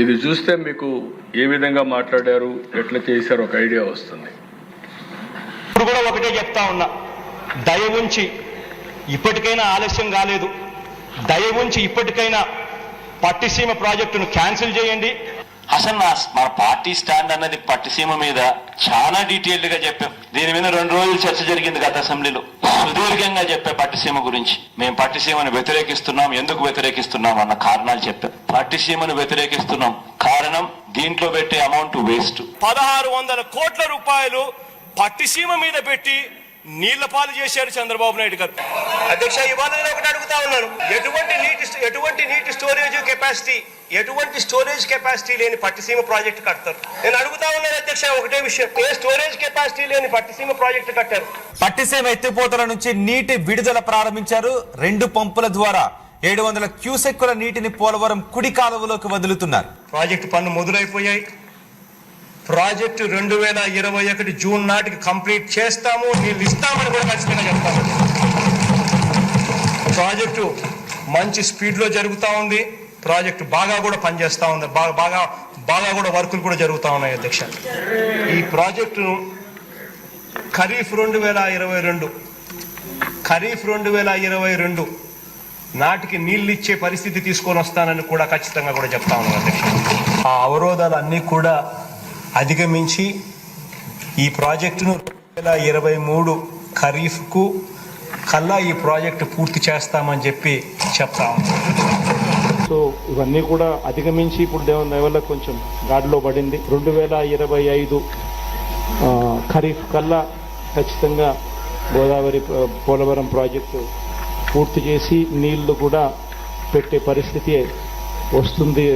ఇది చూస్తే మీకు ఏ విధంగా మాట్లాడారు ఎట్లా చేశారు ఒక ఐడియా వస్తుంది. ఇప్పుడు కూడా ఒకటే చెప్తా ఉన్నా. దయ ఉంచి ఇప్పటికైనా ఆలస్యం కాలేదు. దయ ఉంచి ఇప్పటికైనా పట్టిసీమ ప్రాజెక్టును క్యాన్సిల్ చేయండి. అసలు నా మన పార్టీ స్టాండ్ అన్నది పట్టిసీమ మీద చాలా డీటెయిల్డ్గా చెప్పాం. దీని మీద రెండు రోజులు చర్చ జరిగింది గత అసెంబ్లీలో. సుదీర్ఘంగా చెప్పే పట్టిసీమ గురించి. మేము పట్టిసీమను వ్యతిరేకిస్తున్నాం. ఎందుకు వ్యతిరేకిస్తున్నాం అన్న కారణాలు చెప్పాం. పట్టిసీమను వ్యతిరేకిస్తున్నాం. కారణం దీంట్లో పెట్టే అమౌంట్ వేస్ట్. పదహారు వందల కోట్ల రూపాయలు పట్టిసీమ మీద పెట్టి నీళ్ళ పాలు చేశారు చంద్రబాబు నాయుడు గారు. అధ్యక్ష ఇవాళ నేను ఒకటి అడుగుతా ఉన్నాను. ఎటువంటి నీటి ఎటువంటి నీటి స్టోరేజ్ కెపాసిటీ ఎటువంటి స్టోరేజ్ కెపాసిటీ లేని పట్టిసీమ ప్రాజెక్టు కడతారు? నేను అడుగుతా ఉన్నాను అధ్యక్ష ఒకటే విషయం. ఏ స్టోరేజ్ కెపాసిటీ లేని పట్టిసీమ ప్రాజెక్టు కట్టారు? పట్టిసీమ ఎత్తిపోతల నుంచి నీటి విడుదల ప్రారంభించారు రెండు పంపుల ద్వారా. ఏడు వందల క్యూసెక్కుల నీటిని పోలవరం కుడి కాలువలోకి వదులుతున్నారు. ప్రాజెక్టు పనులు మొదలైపోయాయి. ప్రాజెక్టు రెండు వేల ఇరవై ఒకటి జూన్ నాటికి కంప్లీట్ చేస్తాము నీళ్ళు ఇస్తామని కూడా ఖచ్చితంగా చెప్తాము. ప్రాజెక్టు మంచి స్పీడ్లో జరుగుతూ ఉంది ప్రాజెక్టు బాగా కూడా పనిచేస్తూ ఉంది బాగా బాగా బాగా కూడా వర్కులు కూడా జరుగుతూ ఉన్నాయి అధ్యక్ష. ఈ ప్రాజెక్టును ఖరీఫ్ రెండు వేల ఇరవై రెండు ఖరీఫ్ రెండు వేల ఇరవై రెండు నాటికి నీళ్ళు ఇచ్చే పరిస్థితి తీసుకొని వస్తానని కూడా ఖచ్చితంగా కూడా చెప్తా ఉన్నాను అధ్యక్ష. ఆ అవరోధాలన్నీ కూడా అధిగమించి ఈ ప్రాజెక్టును రెండు వేల ఇరవై మూడు ఖరీఫ్కు కల్లా ఈ ప్రాజెక్టు పూర్తి చేస్తామని చెప్పి చెప్తాం సో ఇవన్నీ కూడా అధిగమించి ఇప్పుడు దేవుని దయ వల్ల కొంచెం గాడిలో పడింది. రెండు వేల ఇరవై ఐదు ఖరీఫ్ కల్లా ఖచ్చితంగా గోదావరి పోలవరం ప్రాజెక్టు పూర్తి చేసి నీళ్ళు కూడా పెట్టే పరిస్థితి వస్తుంది.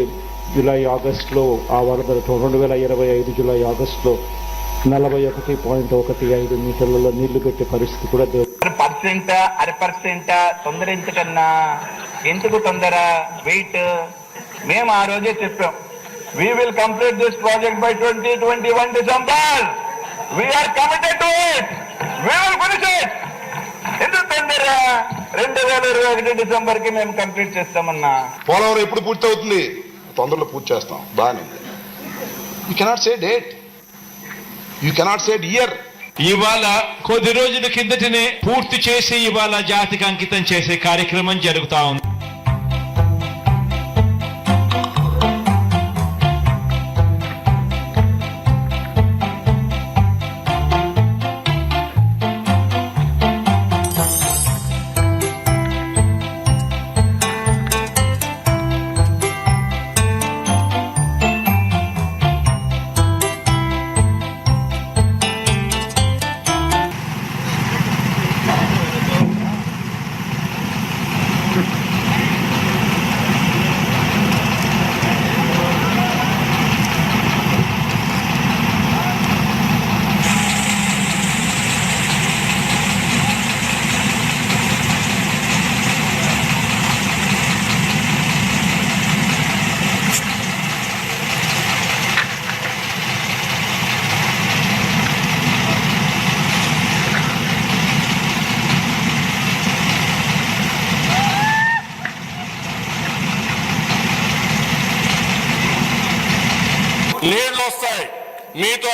జూలై ఆగస్టులో ఆ వరదలతో రెండు వేల ఇరవై ఐదు జూలై ఆగస్టులో నలభై ఒకటి పాయింట్ ఒకటి ఐదు మీటర్లలో నీళ్ళు పెట్టే పరిస్థితి కూడా పర్సెంట్ అర పర్సెంట్ తొందర ఎందుకన్నా ఎందుకు తొందర? వెయిట్. మేము ఆ రోజే చెప్పాం. We will complete this project by twenty twenty one December we are committed to it we will finish it ఎందుకు తొందర? రెండు వేల ఇరవై ఒకటి డిసెంబర్కి మేము కంప్లీట్ చేస్తామన్నా. పోలవరం ఎప్పుడు పూర్తి అవుతుంది తొందరలో పూర్తి చేస్తాం. బాగానే you cannot say date you cannot say year ఇవాళ కొద్ది రోజుల కిందటనే పూర్తి చేసి ఇవాళ జాతికి అంకితం చేసే కార్యక్రమం జరుగుతా ఉంది.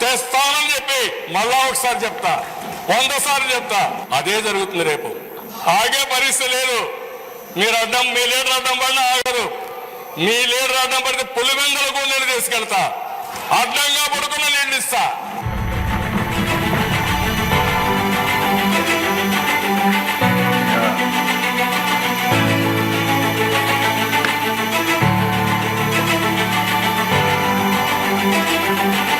తెస్తానని చెప్పి మళ్ళా ఒకసారి చెప్తా. వంద సార్లు చెప్తా. అదే జరుగుతుంది రేపు. ఆగే పరిస్థితి లేదు. మీరు అడ్డం మీ లీడర్ అడ్డం పడిన ఆగదు. మీ లీడర్ అడ్డం పడితే పులివెందలకు నేను తీసుకెళ్తా. అడ్డంగా పడుకున్న నీళ్ళు ఇస్తా. Thank you.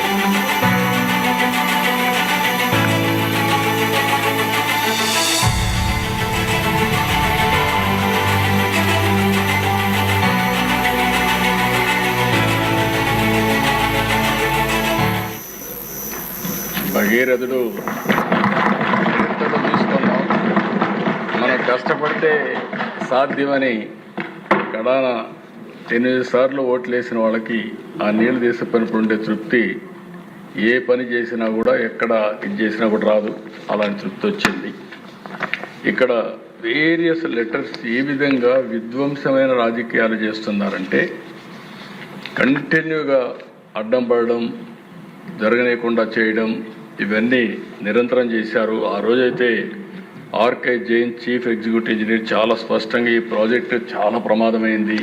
చరిత్రలో తీసుకున్నాం? మనం కష్టపడితే సాధ్యమని కడాన ఎనిమిది సార్లు ఓట్లేసిన వాళ్ళకి ఆ నీళ్ళు తీసే పని ఉండే తృప్తి. ఏ పని చేసినా కూడా ఎక్కడ ఇది చేసినా కూడా రాదు. అలాంటి తృప్తి వచ్చింది. ఇక్కడ వేరియస్ లెటర్స్ ఏ విధంగా విధ్వంసమైన రాజకీయాలు చేస్తున్నారంటే కంటిన్యూగా అడ్డం పడడం జరగనీయకుండా చేయడం ఇవన్నీ నిరంతరం చేశారు. ఆ రోజైతే RK Jain chief executive engineer చాలా స్పష్టంగా ఈ ప్రాజెక్టు చాలా ప్రమాదమైంది.